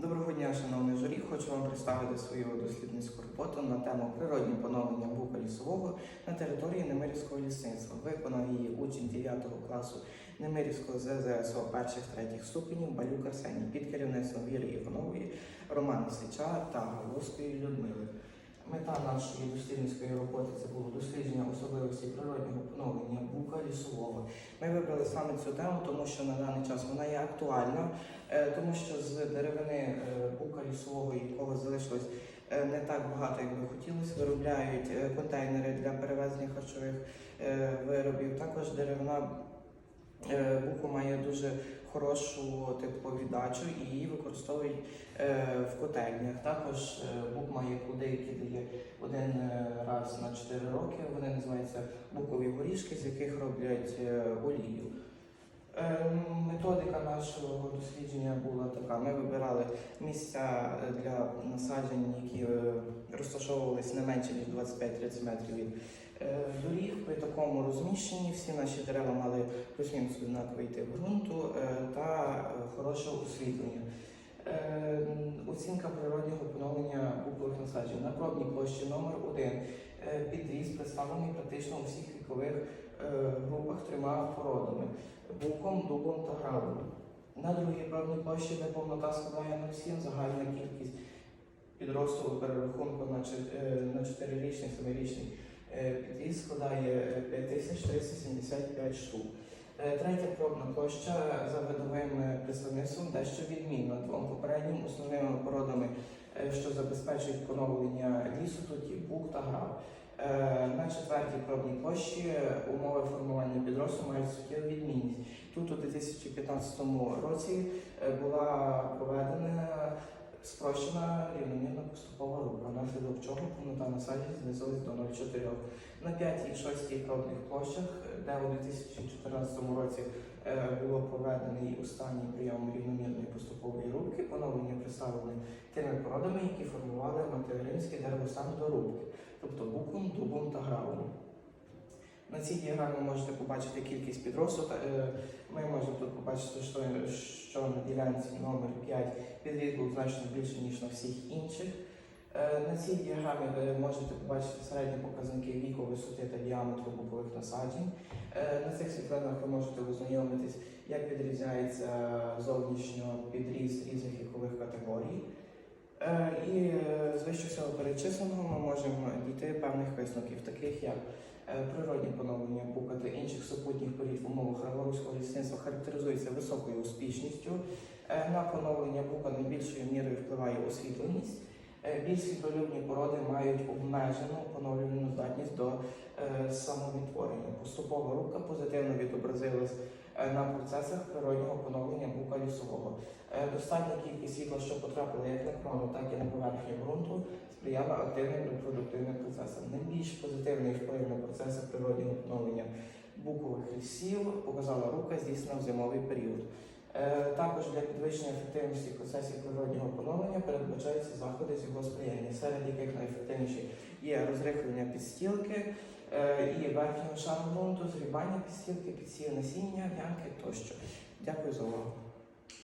Доброго дня, шановний журі. Хочу вам представити свою дослідницьку роботу на тему природні поновлення бука лісового на території Немирівського лісництва. Виконав її учень 9 класу Немирівського ЗЗСО перших третіх ступенів Балюк Арсеній під керівництвом Віри Іванової, Романа Сича та Галузької Людмили. Мета нашої дослідницької роботи це було дослідження особливостей природнього поновлення бука лісового. Ми вибрали саме цю тему, тому що на даний час вона є актуальна, е, тому що з деревини е, бука лісового, якого залишилось е, не так багато, як би хотілося, виробляють контейнери для перевезення харчових виробів. Також деревина е, має дуже хорошу тепловіддачу і її використовують е, в котельнях. Також е, бук має плоди, які дає один раз на 4 роки. Вони називаються букові горішки, з яких роблять олію. Методика нашого дослідження була така: ми вибирали місця для насаджень, які розташовувалися не менше ніж 25-30 метрів від доріг. При такому розміщенні всі наші дерева мали плюс-мінус однаковий тип ґрунту е, та е, хороше освітлення. Е, Оцінка природнього поновлення букових насаджень на пробній площі номер 1 підріз представлений практично у всіх вікових е, групах трьома породами буком, дубом та гравом. На другій пробній площі, де повнота складає 0,7, загальна кількість підросту перерахунку на е, на 4-річний, 7-річний е, підріз складає е, 5375 штук. Е, Третя пробна площа за видовим е, представництвом дещо відмінна двом попереднім основними породами, е, що забезпечують поновлення лісу, тут є бук та грав. Е, На четвертій пробній площі е, умови формування підросту мають суттєву відмінність. Тут у 2015 році е, була проведена спрощена рівномірна поступова рубка, внаслідок чого повнота насаджень знизилась до 0,4. На п'ятій і шостій пробних площах, де у 2014 році е, було проведений останній прийом рівномірної поступової рубки, поновлення представлені тими породами, які формували материнський деревостан до рубки, тобто буком, дубом та гравом. На цій діаграмі можете побачити кількість підросту. Е, Ми можемо тут побачити, що, на ділянці номер 5 підріст значно більше, ніж на всіх інших. Е, На цій діаграмі ви можете побачити середні показники віку, висоти та діаметру бокових насаджень. Е, На цих світлинах ви можете ознайомитись, як відрізняється зовнішньо підріз різних вікових категорій. Е, І з вище всього перечисленого ми можемо дійти певних висновків, таких як природні поновлення бука та інших супутніх порід в умовах раворуського лісництва характеризується високою успішністю. На поновлення бука найбільшою мірою впливає освітленість. Е, Більш світлолюбні породи мають обмежену поновлювальну здатність до е, самовідтворення. Поступова рубка позитивно відобразилась е, на процесах природнього поновлення бука лісового. Достатня кількість світла, що потрапила як на крону, так і на поверхню ґрунту, сприяла активним репродуктивним процесам. Найбільш позитивний вплив на процеси природнього поновлення букових лісів показала рука, здійснена в зимовий період. Е, Також для підвищення ефективності процесів природнього поновлення передбачаються заходи з його сприяння, серед яких найефективніші є розрихлення підстілки е, і верхнього шару ґрунту, згрібання підстілки, підсів насіння, ямки тощо. Дякую за увагу.